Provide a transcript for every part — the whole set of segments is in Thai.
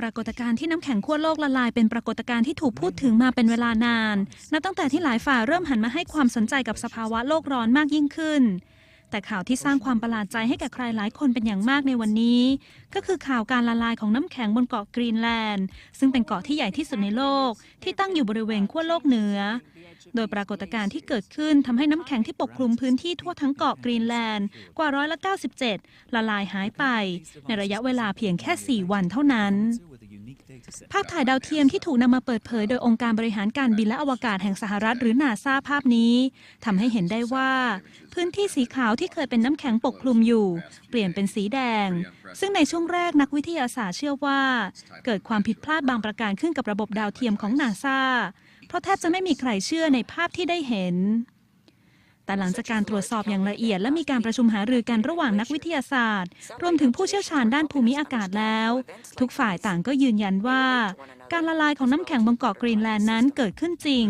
ปรากฏการณ์ที่น้ำแข็งขั้วโลกละลายเป็นปรากฏการณ์ที่ถูกพูดถึงมาเป็นเวลานาน นับตั้งแต่ที่หลายฝ่ายเริ่มหันมาให้ความสนใจกับสภาวะโลกร้อนมากยิ่งขึ้น แต่ข่าวที่สร้างความประหลาดใจให้แก่ใครหลายคนเป็นอย่างมากในวันนี้ ก็คือข่าวการละลายของน้ำแข็งบนเกาะกรีนแลนด์ ซึ่งเป็นเกาะที่ใหญ่ที่สุดในโลก ที่ตั้งอยู่บริเวณขั้วโลกเหนือ โดยปรากฏการณ์ที่เกิดขึ้นทำให้น้ำแข็งที่ปกคลุมพื้นที่ทั่วทั้งเกาะกรีนแลนด์กว่าร้อยละ97 ละลายหายไป ในระยะเวลาเพียงแค่ 4 วันเท่านั้น ภาพถ่ายดาวเทียมที่ถูกนำมาเปิดเผยโดยองค์การบริหารการบินและอวกาศแห่งสหรัฐหรือนาซาภาพนี้ทำให้เห็นได้ว่า พื้นที่สีขาวที่เคยเป็นน้ำแข็งปกคลุมอยู่ เปลี่ยนเป็นสีแดง ซึ่งในช่วงแรกนักวิทยาศาสตร์เชื่อว่า เกิดความผิดพลาดบางประการขึ้นกับระบบดาวเทียมของนาซาเพราะแทบจะไม่มีใครเชื่อในภาพที่ได้เห็น แต่หลังจากการตรวจสอบอย่างละเอียด และมีการประชุมหารือกันระหว่างนักวิทยาศาสตร์ รวมถึงผู้เชี่ยวชาญด้านภูมิอากาศแล้ว ทุกฝ่ายต่างก็ยืนยันว่า การละลายของน้ำแข็งบนเกาะกรีนแลนด์นั้นเกิดขึ้นจริง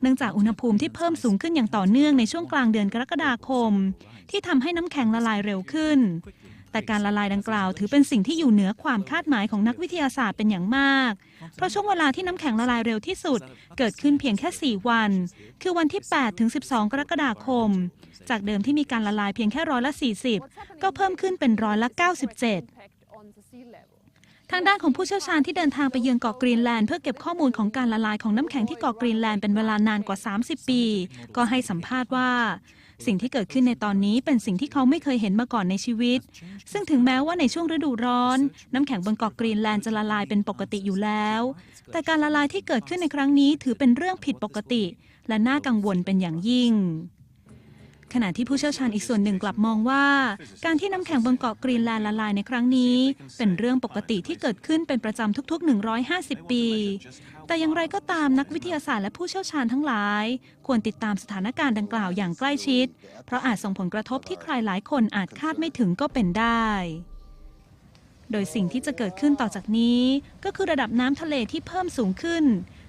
เนื่องจากอุณหภูมิที่เพิ่มสูงขึ้นอย่างต่อเนื่องในช่วงกลางเดือนกรกฎาคม ที่ทำให้น้ำแข็งละลายเร็วขึ้น แต่การละลายดังกล่าวถือเป็นสิ่งที่อยู่เหนือความคาดหมายของนักวิทยาศาสตร์เป็นอย่างมาก เพราะช่วงเวลาที่น้ำแข็งละลายเร็วที่สุด เกิดขึ้นเพียงแค่ 4 วัน คือวันที่ 8 ถึง 12 กรกฎาคม จากเดิมที่มีการละลายเพียงแค่ร้อยละ 40 ก็เพิ่มขึ้นเป็นร้อยละ 97ทางด้านของผู้เชี่ยวชาญที่เดินทางไปเยือนเกาะกรีนแลนด์เพื่อเก็บข้อมูลของการละลายของน้ำแข็งที่เกาะกรีนแลนด์เป็นเวลานานกว่า 30 ปี ก็ให้สัมภาษณ์ว่า สิ่งที่เกิดขึ้นในตอนนี้เป็นสิ่งที่เขาไม่เคยเห็นมาก่อนในชีวิต ซึ่งถึงแม้ว่าในช่วงฤดูร้อน น้ำแข็งบนเกาะกรีนแลนด์จะละลายเป็นปกติอยู่แล้ว แต่การละลายที่เกิดขึ้นในครั้งนี้ถือเป็นเรื่องผิดปกติ และน่ากังวลเป็นอย่างยิ่ง ขณะที่ผู้เชี่ยวชาญอีกส่วนหนึ่งกลับมองว่า การที่น้ำแข็งบนเกาะกรีนแลนด์ละลายในครั้งนี้ เป็นเรื่องปกติที่เกิดขึ้นเป็นประจำทุก ๆ 150 ปี แต่อย่างไรก็ตามนักวิทยาศาสตร์และผู้เชี่ยวชาญทั้งหลาย ควรติดตามสถานการณ์ดังกล่าวอย่างใกล้ชิด เพราะอาจส่งผลกระทบที่ใครหลายคนอาจคาดไม่ถึงก็เป็นได้โดยสิ่งที่จะเกิดขึ้นต่อจากนี้ ก็คือระดับน้ำทะเลที่เพิ่มสูงขึ้น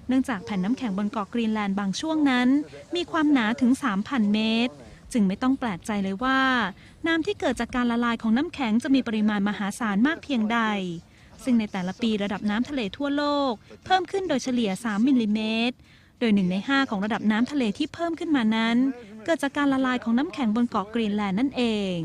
เนื่องจากแผ่นน้ำแข็งบนเกาะกรีนแลนด์บางช่วงนั้น มีความหนาถึง 3,000 เมตร จึงไม่ต้องแปลกใจเลยว่า น้ำที่เกิดจากการละลายของน้ำแข็งจะมีปริมาณมหาศาลมากเพียงใด ซึ่งในแต่ละปีระดับน้ำทะเลทั่วโลก เพิ่มขึ้นโดยเฉลี่ย 3 มิลลิเมตร โดยหนึ่งใน 5 ของระดับน้ำทะเลที่เพิ่มขึ้นมานั้น เกิดจากการละลายของน้ำแข็งบนเกาะกรีนแลนด์นั่นเอง